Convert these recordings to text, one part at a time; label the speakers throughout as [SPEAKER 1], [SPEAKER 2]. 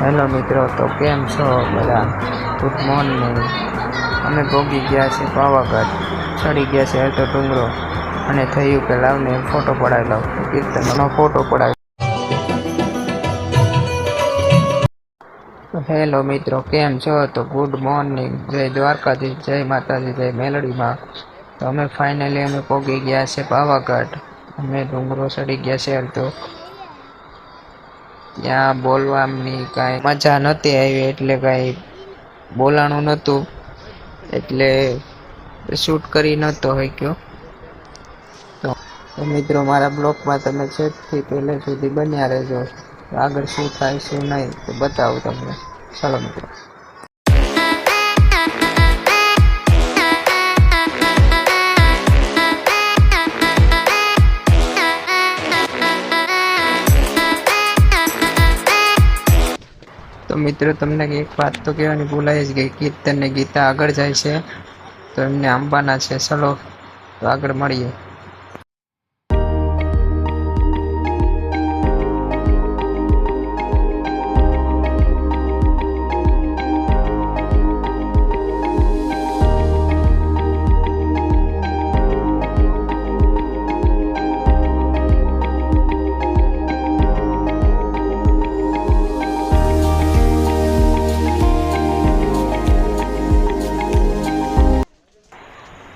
[SPEAKER 1] Hello મિત્રો, તો કેમ છો બધા? ગુડ મોર્નિંગ અમે ભોગી ગયા છે પાવાગઢ. ચડી ગયા છે હેલતો ડુંગરો. અને થયું કે લાવને ફોટો પડાવી લઉં કીર્તનનો ફોટો પડાવી હેલો મિત્રો, કેમ છો? તો ગુડ મોર્નિંગ જય દ્વારકાધીશ, જય માતાજી, જય મેલડીમાં. તો અમે ફાઇનલી અમે પોગી ગયા છે પાવાગઢ. અમે ડુંગરો ચડી ગયા છે તો. ત્યાં બોલવાની કાંઈ મજા નહોતી આવી, એટલે કાંઈ બોલાણું નહોતું. એટલે શૂટ કરી નહોતો શક્યો. તો મિત્રો, મારા બ્લોગમાં તમે છેકથી પહેલે સુધી બન્યા રહેજો. આગળ શું થાય, શું નહીં, તો બતાવું તમને. ચાલો મિત્રો. તો મિત્રો, તમને એક વાત તો કહેવાની ભૂલાઈ જ ગઈ. કીર્તન ને ગીતા આગળ જાય છે, તો એમને આંબાના છે. ચલો, તો આગળ મળીએ.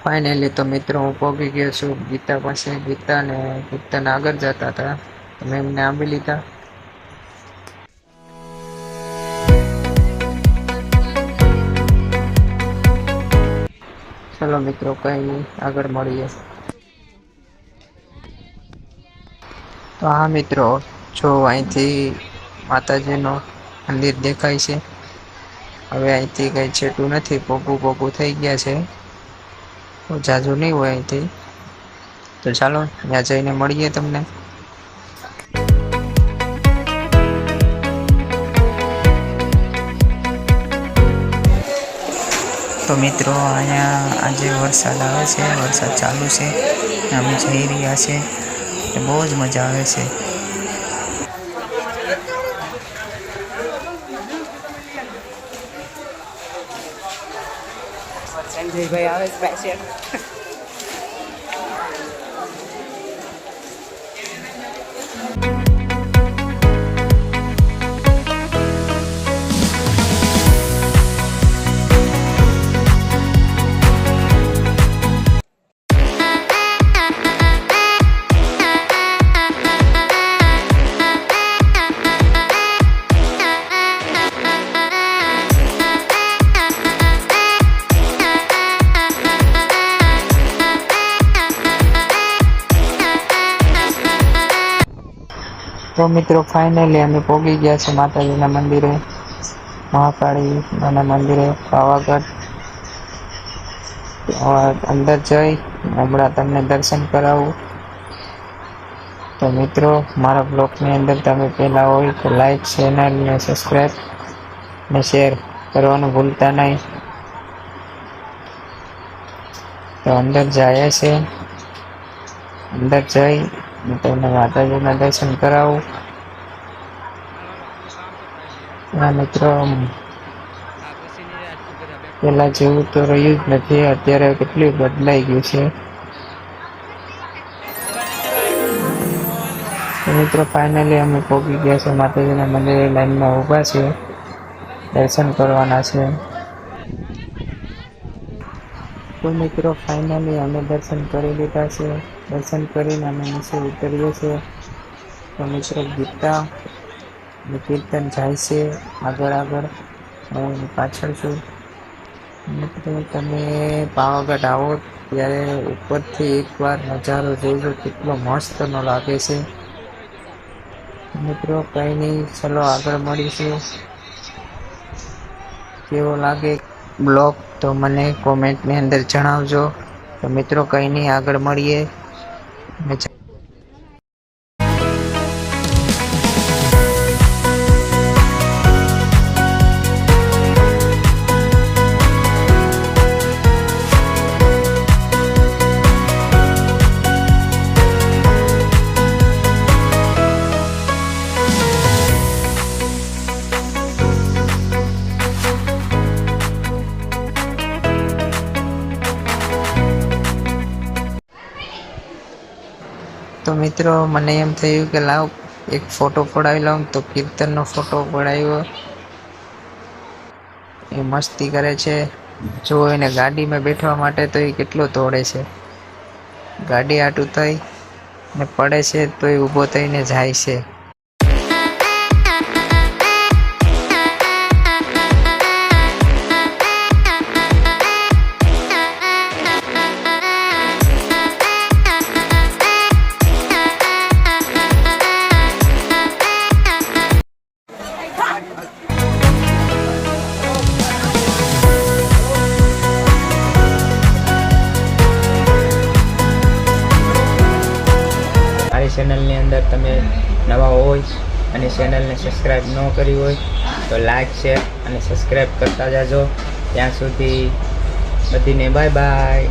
[SPEAKER 1] ફાઇનલી તો મિત્રો હું પહોંચી ગયો છું. ગીતા પાસે. ગીતા ને ગીતાને આગળ જતા હતા. તો એમને આંબી લીધા. ચલો મિત્રો કઈ આગળ મળીએ. તો હા મિત્રો, જો અહીંથી માતાજીનો મંદિર દેખાય છે. હવે અહીંથી કઈ છેટું નથી. પોગું પોગું થઈ ગયા છે. જાજુ નહીં હોય અહીંથી. તો ચાલો, ત્યાં જઈને મળીએ તમને. તો મિત્રો, અહીંયા આજે વરસાદ આવે છે, વરસાદ ચાલુ છે. અમે જઈ રહ્યા છે બહુ જ મજા આવે છે.
[SPEAKER 2] સંજયભાઈ આવે છે.
[SPEAKER 1] તો મિત્રો ફાઇનલી અમે પહોંચી ગયા છે માતાજીના મંદિરે. મહાકાળી માના મંદિરે, પાવાગઢ. હવે અંદર જઈ, હમણાં તમને દર્શન કરાવું. તો મિત્રો, મારા બ્લોગની અંદર તમે પહેલાં હોય તો લાઈક ચેનલ ને સબસ્ક્રાઈબ ને શેર કરવાનું ભૂલતા નહીં. તો અંદર જાય છે અંદર જઈ હું તમને માતાજીના દર્શન કરાવું. ના મિત્રો પેલા જેવું તો રહ્યું જ નથી, અત્યારે કેટલું બદલાઈ ગયું છે. મિત્રો ફાઇનલી અમે પહોંચી ગયા છે માતાજીના મંદિરે લાઈનમાં ઊભા છે દર્શન કરવાના છે. તો મિત્રો ફાઇનલી અમે દર્શન કરી લીધા છે. દર્શન કરીને અમે નીચે ઉતરીએ છીએ. તો મિત્રો ગીતા કીર્તન જાય છે આગળ આગળ. હું પાછળ છું. મિત્રો તમે પાવાગઢ આવો ત્યારે ઉપરથી એકવાર નજારો જોજો. કેટલો મસ્તનો લાગે છે. મિત્રો કંઈ નહીં, ચલો આગળ મળીશું. કેવો લાગે? બ્લોગ તો મને કોમેન્ટની અંદર જણાવજો. તો મિત્રો કંઈ નહીં આગળ મળીએ. જ- મિત્રો, મને એમ થયું કે લાવ એક ફોટો પડાવી લઉં તો કીર્તનનો ફોટો પડાવ્યો. એ મસ્તી કરે છે. જો એને ગાડીમાં બેઠવા માટે તો એ કેટલો દોડે છે. ગાડી આટું થઈ ને પડે છે તો એ ઊભો થઈને જાય છે.
[SPEAKER 3] ચેનલની અંદર તમે નવા હોય અને ચેનલને સબસ્ક્રાઈબ ન કરી હોય, તો લાઈક શેર અને સબસ્ક્રાઈબ કરતા જાજો. ત્યાં સુધી બધીને બાય બાય